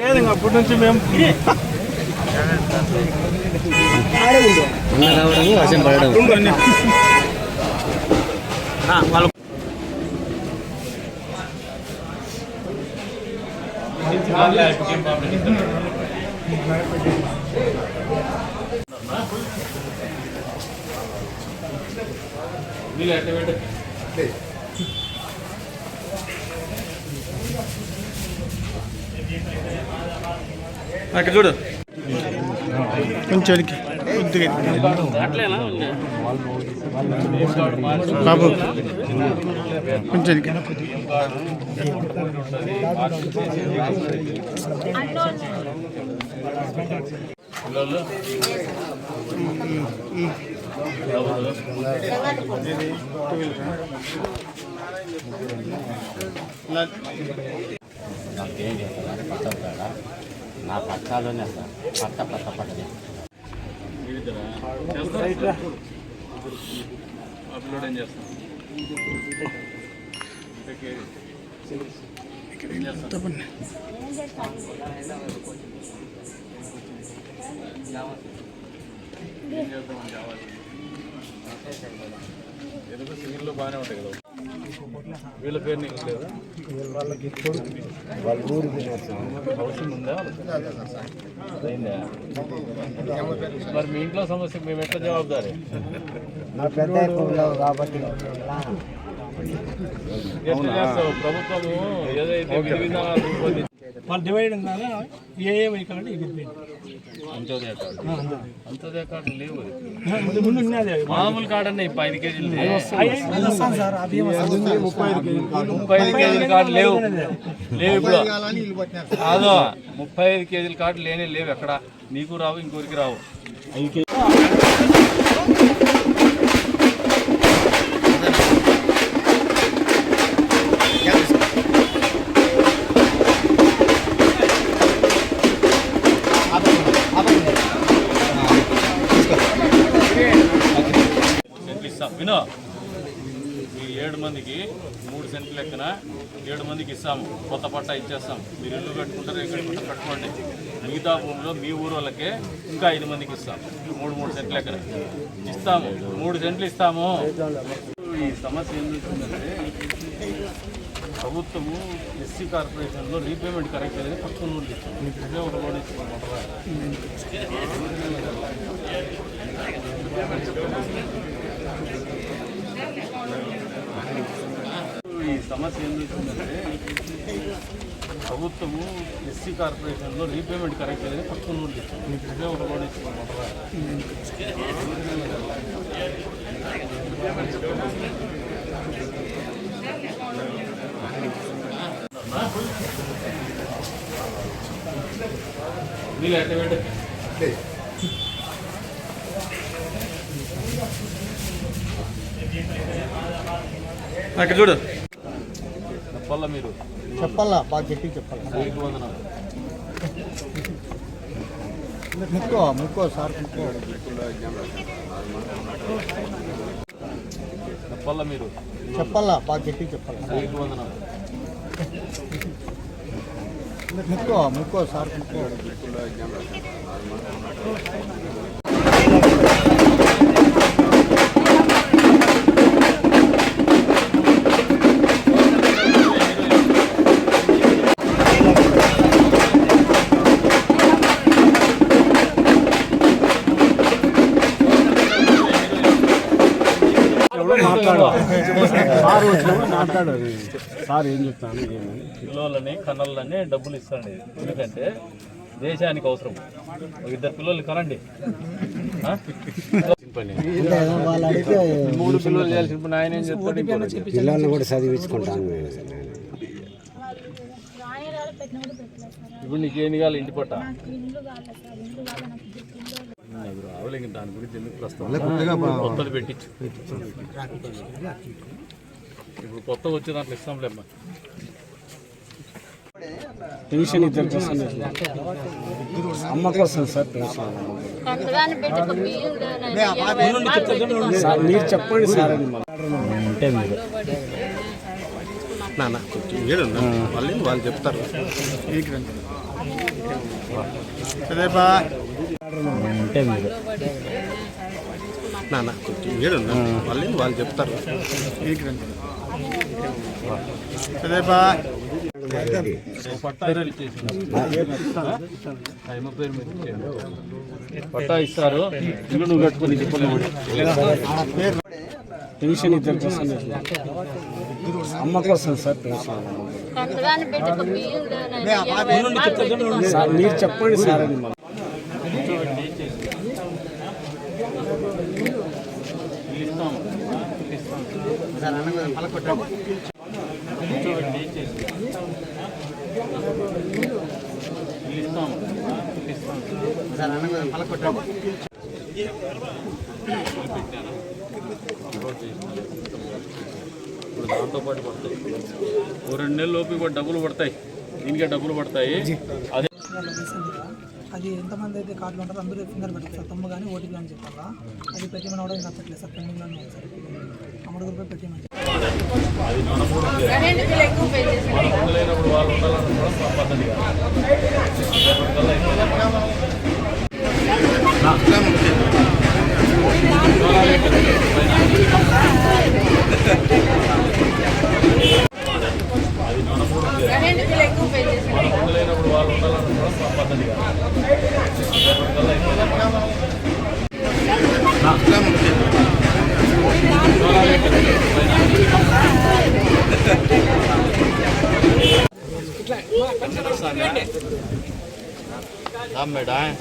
లేదు అప్పటి నుంచి మేము అన్న రావడము వర్షం పడడం వాళ్ళు అక్కడ చూడు. కొంచెం బాబు కొంచెం. నాకేం చేస్తారు కాడ నా పట్టాలోనే సార్. పట్ట పట్ట పక్కనే అప్లోడ్ ఏం చేస్తాం ఎందుకు సింగిల్లో బాగానే ఉంటాయి కదా. వీళ్ళ పేరు నీకు లేదా? హౌసింగ్ ఉందా? అయిందా? మరి మీ ఇంట్లో సమస్యకు మేము ఎట్లా జవాబుదారి? ఎట్లా చేస్తావు? ప్రభుత్వము ఏదైతే విధి విధానాలు రూపొందించి వాళ్ళు డివైడ్ ఉందా ఏ ఏ వెహికల్ అంటే ఇది అంత్యోదయ కార్డు అంత్యోదయ కార్డు లేవు ముందు. మామూలు కార్డు అన్న ఇప్పుడు ఐదు కేజీలు ముప్పై ఐదు కేజీల కార్డు లేవు. లేవు ఇప్పుడు. కాదు ముప్పై ఐదు కేజీల కార్డు లేనే లేవు ఎక్కడ. నీకు రావు ఇంకోరికి రావు. సెంట్లు ఈ ఏడు మందికి మూడు సెంట్లు లెక్కన ఏడు మందికి ఇస్తాము. కొత్త పట్టా ఇచ్చేస్తాం. మీరు ఇల్లు కట్టుకుంటారు ఇక్కడ కట్టుకుంటారు కట్టుకోండి. మిగతా భూమిలో మీ ఊరు వాళ్ళకే ఇంకా ఐదు మందికి ఇస్తాం. మూడు మూడు సెంట్లు లెక్కన. ఇస్తాము. మూడు సెంట్లు ఇస్తాము. ఈ సమస్య ఏంటంటే ప్రభుత్వము ఎస్సీ కార్పొరేషన్లో రీపేమెంట్ కరెక్ట్ లేదని పక్కన నుండి ఇచ్చాం ఒక లోన్ ఇచ్చుకోమంటారా ఈ సమస్య ఏం వచ్చిందంటే ప్రభుత్వము ఎస్సీ కార్పొరేషన్లో రీపేమెంట్ కరెక్ట్ లేదని పక్కన నుండి ఇచ్చాం ఒక లోన్ ఇచ్చింది మీరు ఎట్లా పెట్టండి అక్కడ చూడు. చెప్పాలా మీరు? చెప్పాలా? బాగా గట్టి చెప్పాలా? ముక్కో ముక్కో సార్ చెప్పాలా మీరు? చెప్పాలా? బాగా గట్టి చెప్పాలా? ముక్కో ముక్కో సార్ ముక్కో. సార్ వచ్చినప్పుడు మాట్లాడారు సార్ ఏం చెప్తాను ఏమని పిల్లలని కన్నలని డబ్బులు ఇస్తాండి ఎందుకంటే దేశానికి అవసరం ఒక ఇద్దరు పిల్లల్ని కనండి మూడు పిల్లలు చేయాల్సిన పని ఆయన ఏం చెప్తాడు. పిల్లల్ని కూడా చదివించుకుంటాను ఇప్పుడు నీకు ఏం కావాలి ఇంటి పట్ట నాకు రావులే ఇంక దాని గురించి ఎందుకు ప్రస్తుతం కొత్తది పెట్టించు. ఇప్పుడు కొత్త వచ్చే దాంట్లో ఇస్తాంలే అమ్మా. పెన్షన్ ఇద్దరు కోసం అమ్మ కోసం సార్ పెన్షన్ సార్ మీరు చెప్పండి సార్ అంటే మీరు. వాళ్ళు చెప్తారు. అదేపా వాళ్ళు వాళ్ళు చెప్తారు పట్టా ఇస్తారు ఇల్లు నువ్వు కట్టుకొని చెప్పలేము పెన్షన్ ఇద్దరు కోసం అమ్మ కోసం సార్ పెన్షన్ మీరు చెప్పండి సార్ అది మాకు. ఇస్తాం ఇస్తాం ఇప్పుడు దాంతో పాటు పడతాయి ఓ రెండు నెలల లోపు కూడా డబ్బులు పడతాయి. దీనికే డబ్బులు పడతాయి. అదే అది ఎంతమంది అయితే కార్డులు ఉంటారో అందరూ ఫింగర్ పెట్టారు సార్ తమ్ము కానీ ఓటీపీ అని చెప్పాలా? అది పెట్టమని కూడా ఇంకా పెట్టలేదు సార్ పెండింగ్లోనే ఉంది సార్. రూపాయలు పెట్టమని మనం ఉండలేనప్పుడు వాళ్ళు ఉండాలనుకోవడం మా పద్ధతి మనం ఉండలేనప్పుడు వాళ్ళు ఉండాలనుకోవడం మా పద్ధతి కాదు మేడం?